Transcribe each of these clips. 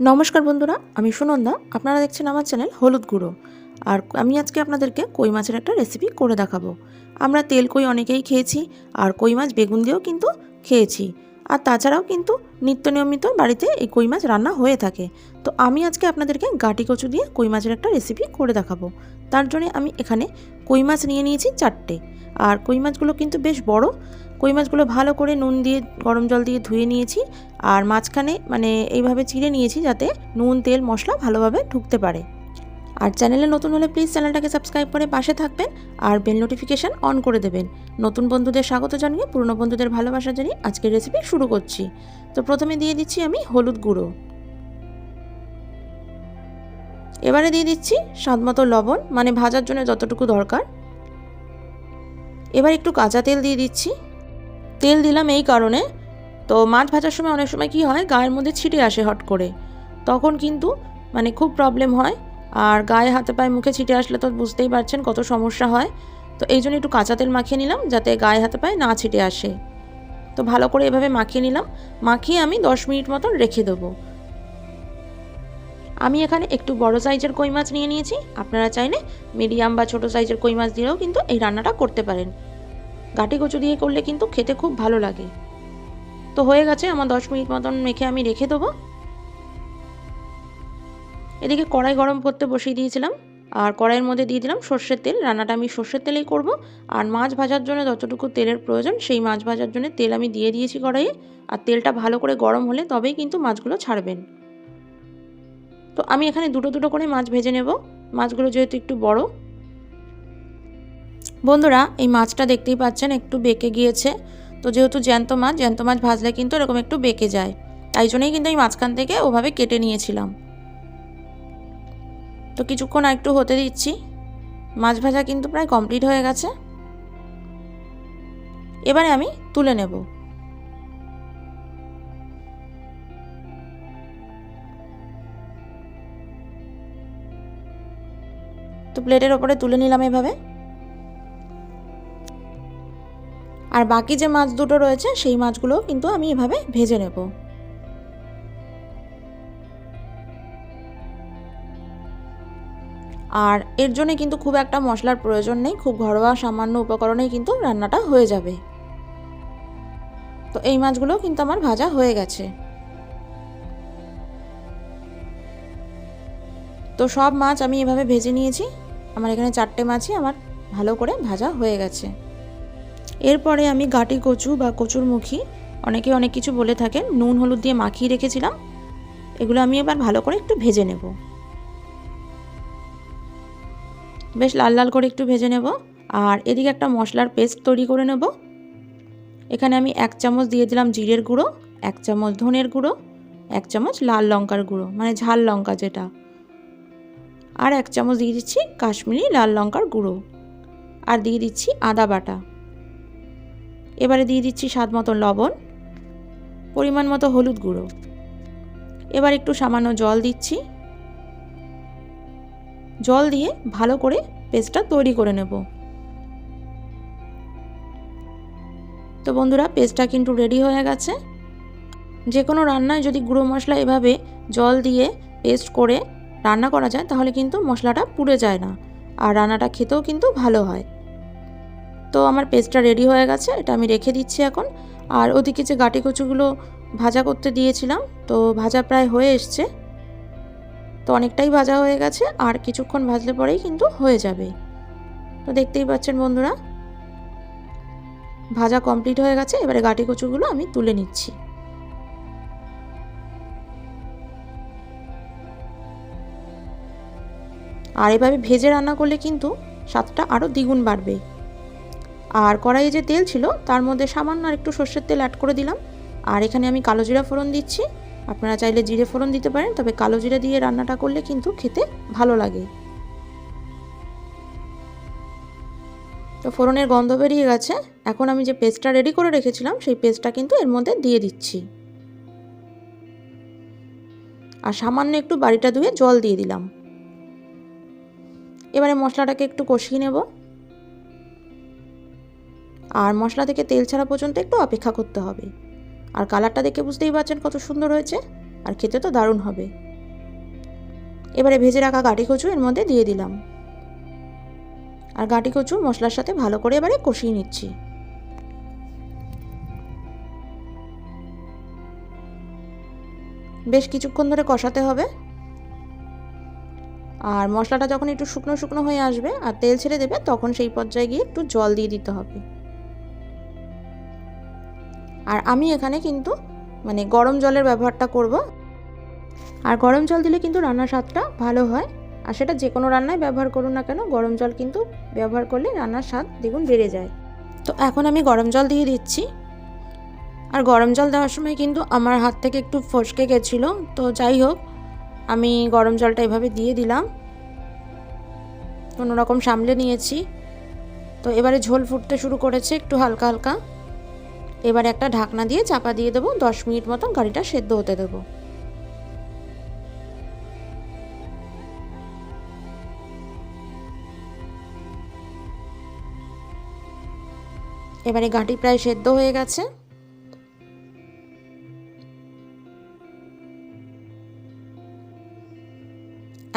নমস্কার বন্ধুরা, আমি সুনন্দা। আপনারা দেখছেন আমার চ্যানেল হলুদ গুঁড়ো। আর আমি আজকে আপনাদেরকে কই মাছের একটা রেসিপি করে দেখাবো। আমরা তেল কই অনেকেই খেয়েছি, আর কই মাছ বেগুন দিয়েও কিন্তু খেয়েছি। আর তাছাড়াও কিন্তু নিত্য নিয়মিত বাড়িতে এই কই মাছ রান্না হয়ে থাকে। তো আমি আজকে আপনাদেরকে গাটি কচু দিয়ে কই মাছের একটা রেসিপি করে দেখাবো। তার জন্য আমি এখানে কই মাছ নিয়ে নিয়েছি চারটে। আর কই মাছগুলো কিন্তু বেশ বড় কই মাছগুলো ভালো করে নুন দিয়ে, গরম জল দিয়ে ধুয়ে নিয়েছি আর মাঝখানে মানে এইভাবে চিড়ে নিয়েছি যাতে নুন, তেল, মশলা ভালোভাবে ঢুকতে পারে। আর চ্যানেলে নতুন হলে প্লিজ চ্যানেলটাকে সাবস্ক্রাইব করে পাশে থাকবেন আর বেল নোটিফিকেশান অন করে দেবেন। নতুন বন্ধুদের স্বাগত জানিয়ে পুরনো বন্ধুদের ভালোবাসা জানিয়ে আজকের রেসিপি শুরু করছি। তো প্রথমে দিয়ে দিচ্ছি আমি হলুদ গুঁড়ো। এবারে দিয়ে দিচ্ছি স্বাদ মতো লবণ মানে ভাজার জন্য যতটুকু দরকার। এবার একটু কাঁচা তেল দিয়ে দিচ্ছি। তেল দিলাম এই কারণে। তো মাছ ভাজার সময় অনেক সময় কি হয়, গায়ের মধ্যে ছিটে আসে হট করে। তখন কিন্তু মানে খুব প্রবলেম হয়। আর গায়ে হাতে পায়ে মুখে ছিটে আসলে তো বুঝতেই পারছেন কত সমস্যা হয়। তো এই জন্য একটু কাঁচা তেল মাখিয়ে নিলাম যাতে গায়ে হাতে পায়ে না ছিটে আসে। তো ভালো করে এভাবে মাখিয়ে নিলাম। মাখিয়ে আমি দশ মিনিট মতন রেখে দেবো। আমি এখানে একটু বড় সাইজের কই মাছ নিয়ে নিয়েছি। আপনারা চাইলে মিডিয়াম বা ছোট সাইজের কই মাছ দিয়েও কিন্তু এই রান্নাটা করতে পারেন। গাটি কচু দিয়ে করলে কিন্তু খেতে খুব ভালো লাগে। তো হয়ে গেছে, আমার দশ মিনিট মতন মেখে আমি রেখে দেবো। এদিকে কড়াই গরম করতে বসিয়ে দিয়েছিলাম, আর কড়াইয়ের মধ্যে দিয়ে দিলাম সর্ষের তেল। রান্নাটা আমি সর্ষের তেলেই করব, আর মাছ ভাজার জন্য যতটুকু তেলের প্রয়োজন, সেই মাছ ভাজার জন্য তেল আমি দিয়ে দিয়েছি কড়াইয়ে। আর তেলটা ভালো করে গরম হলে তবেই কিন্তু মাছগুলো ছাড়বেন। তো আমি এখানে দুটো দুটো করে মাছ ভেজে নেব। মাছগুলো যেহেতু একটু বড় বন্ধুরা, এই মাছটা দেখতেই পাচ্ছেন, একটু বেঁকে গিয়েছে। তো যেহেতু জ্যান্ত মাছ জ্যান্ত মাছ ভাজলে কিন্তু এরকম একটু বেঁকে যায়। তাই জন্যই কিন্তু আমি মাঝখান থেকে ওভাবে কেটে নিয়েছিলাম। তো কিছুক্ষণ আর একটু হতে দিচ্ছি। মাছ ভাজা কিন্তু প্রায় কমপ্লিট হয়ে গেছে। এবারে আমি তুলে নেব। তো প্লেটের ওপরে তুলে নিলাম এভাবে। আর বাকি যে মাছ দুটো রয়েছে, সেই মাছগুলো কিন্তু আমি এভাবে ভেজে নেব। আর এর জন্য কিন্তু খুব একটা মশলার প্রয়োজন নেই, খুব ঘরোয়া সামান্য উপকরণেই কিন্তু রান্নাটা হয়ে যাবে। তো এই মাছগুলো কিন্তু আমার ভাজা হয়ে গেছে। তো সব মাছ আমি এভাবে ভেজে নিয়েছি। আমার এখানে চারটে মাছই আমার ভালো করে ভাজা হয়ে গেছে। এরপরে আমি গাটি কচু বা কচুর মুখী, অনেকে অনেক কিছু বলে থাকেন, নুন, হলুদ দিয়ে মাখিয়ে রেখেছিলাম। এগুলো আমি এবার ভালো করে একটু ভেজে নেব। বেশ লাল লাল করে একটু ভেজে নেব। আর এদিকে একটা মশলার পেস্ট তৈরি করে নেব। এখানে আমি এক চামচ দিয়ে দিলাম জিরের গুঁড়ো, এক চামচ ধনের গুঁড়ো, এক চামচ লাল লঙ্কার গুঁড়ো মানে ঝাল লঙ্কা যেটা। আর এক চামচ দিয়ে দিচ্ছি কাশ্মীরি লাল লঙ্কার গুঁড়ো। আর দিয়ে দিচ্ছি আদা বাটা। এবারে দিয়ে দিচ্ছি স্বাদ মতো লবণ, পরিমাণ মতো হলুদ গুঁড়ো। এবার একটু সামান্য জল দিচ্ছি। জল দিয়ে ভালো করে পেস্টটা তৈরি করে নেব। তো বন্ধুরা, পেস্টটা কিন্তু রেডি হয়ে গেছে। যে কোনো রান্নায় যদি গুঁড়ো মশলা এভাবে জল দিয়ে পেস্ট করে রান্না করা যায়, তাহলে কিন্তু মশলাটা পুড়ে যায় না। আর রান্নাটা খেতেও কিন্তু ভালো হয়। তো আমার পেস্টটা রেডি হয়ে গেছে, এটা আমি রেখে দিচ্ছি এখন। আর ওদিকে যে গাটি কচুগুলো ভাজা করতে দিয়েছিলাম, তো ভাজা প্রায় হয়ে এসছে। তো অনেকটাই ভাজা হয়ে গেছে, আর কিছুক্ষণ ভাজলে পরেই কিন্তু হয়ে যাবে। তো দেখতেই পাচ্ছেন বন্ধুরা, ভাজা কমপ্লিট হয়ে গেছে, এবারে গাটি কচুগুলো আমি তুলে নিচ্ছি। আর এভাবে ভেজে রান্না করলে কিন্তু স্বাদটা আরও দ্বিগুণ বাড়বে। আর কড়াইয়ে যে তেল ছিল, তার মধ্যে সামান্য আর একটু সর্ষের তেল অ্যাড করে দিলাম। আর এখানে আমি কালো জিরা ফোড়ন দিচ্ছি। আপনারা চাইলে জিরে ফোড়ন দিতে পারেন, তবে কালো জিরা দিয়ে রান্নাটা করলে কিন্তু খেতে ভালো লাগে। তো ফোড়নের গন্ধ বেরিয়ে গেছে। এখন আমি যে পেস্টটা রেডি করে রেখেছিলাম, সেই পেস্টটা কিন্তু এর মধ্যে দিয়ে দিচ্ছি। আর সামান্য একটু বাড়িটা ধুয়ে জল দিয়ে দিলাম। এবারে মশলাটাকে একটু কষিয়ে নেব। আর মশলা থেকে তেল ছাড়া পর্যন্ত একটু অপেক্ষা করতে হবে। আর কালারটা দেখে বুঝতেই পারছেন কত সুন্দর হয়েছে, আর খেতে তো দারুণ হবে। এবারে ভেজে রাখা গাটি কচু এর মধ্যে দিয়ে দিলাম। আর গাটি কচু মশলার সাথে ভালো করে এবারে কষিয়ে নিচ্ছি। বেশ কিছুক্ষণ ধরে কষাতে হবে। আর মশলাটা যখন একটু শুকনো শুকনো হয়ে আসবে আর তেল ছেড়ে দেবে, তখন সেই পর্যায়ে গিয়ে একটু জল দিয়ে দিতে হবে। আর আমি এখানে কিন্তু মানে গরম জলের ব্যবহারটা করব। আর গরম জল দিলে কিন্তু রান্নার স্বাদটা ভালো হয়। আর সেটা যে কোনো রান্নায় ব্যবহার করুন না কেন, গরম জল কিন্তু ব্যবহার করলে রান্নার স্বাদ দ্বিগুণ বেড়ে যায়। তো এখন আমি গরম জল দিয়ে দিচ্ছি। আর গরম জল দেওয়ার সময় কিন্তু আমার হাত থেকে একটু ফসকে গেছিল। তো যাই হোক, আমি গরম জলটা এভাবে দিয়ে দিলাম। কোনো রকম সামলে নিয়েছি। তো এবারে ঝোল ফুটতে শুরু করেছে একটু হালকা হালকা। এবারে একটা ঢাকনা দিয়ে চাপা দিয়ে দেবো, দশ মিনিট মতন গাড়িটা সেদ্ধ হতে দেবো। এবারে গাঁটি প্রায় সেদ্ধ হয়ে গেছে।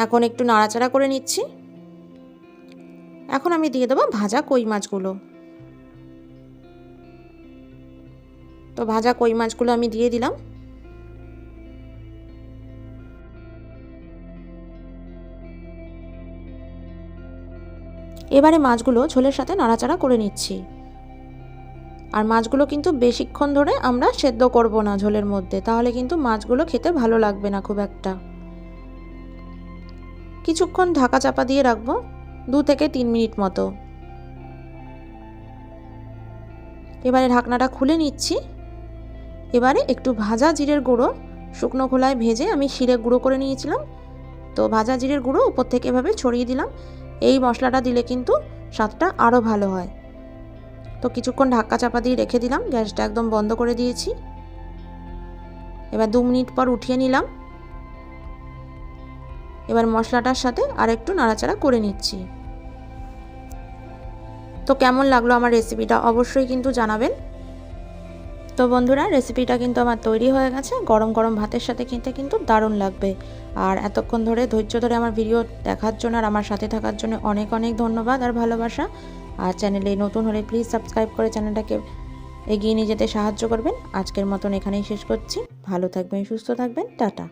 এখন একটু নাড়াচাড়া করে নিচ্ছি। এখন আমি দিয়ে দেবো ভাজা কই মাছগুলো। তো ভাজা কই মাছগুলো আমি দিয়ে দিলাম। এবারে মাছগুলো ঝোলের সাথে নাড়াচাড়া করে নিচ্ছি। আর মাছগুলো কিন্তু বেশিক্ষণ ধরে আমরা সেদ্ধ করব না ঝোলের মধ্যে, তাহলে কিন্তু মাছগুলো খেতে ভালো লাগবে না খুব একটা। কিছুক্ষণ ঢাকা চাপা দিয়ে রাখব, দু থেকে তিন মিনিট মতো। এবারে ঢাকনাটা খুলে নিচ্ছি। এবারে একটু ভাজা জিরের গুঁড়ো। শুকনো খোলায় ভেজে আমি শিরে গুঁড়ো করে নিয়েছিলাম। তো ভাজা জিরের গুঁড়ো উপর থেকে এভাবে ছড়িয়ে দিলাম। এই মশলাটা দিলে কিন্তু স্বাদটা আরও ভালো হয়। তো কিছুক্ষণ ঢাকা চাপা দিয়ে রেখে দিলাম। গ্যাসটা একদম বন্ধ করে দিয়েছি। এবার দু মিনিট পর উঠিয়ে নিলাম। এবার মশলাটার সাথে আর একটু নাড়াচাড়া করে নিচ্ছি। তো কেমন লাগল আমার রেসিপিটা অবশ্যই কিন্তু জানাবেন। তো বন্ধুরা রেসিপিটা কিন্তু আমার তৈরি হয়ে গেছে। গরম গরম ভাতের সাথে কিনতে কিন্তু দারুণ লাগবে। আর এতক্ষণ ধরে, ধৈর্য ধরে আমার ভিডিও দেখার জন্য আর আমার সাথে থাকার জন্য অনেক অনেক ধন্যবাদ আর ভালোবাসা। আর চ্যানেলে নতুন হলে প্লিজ সাবস্ক্রাইব করে চ্যানেলটাকে এগিয়ে নিয়ে যেতে সাহায্য করবেন। আজকের মতন এখানেই শেষ করছি। ভালো থাকবেন, সুস্থ থাকবেন। টাটা।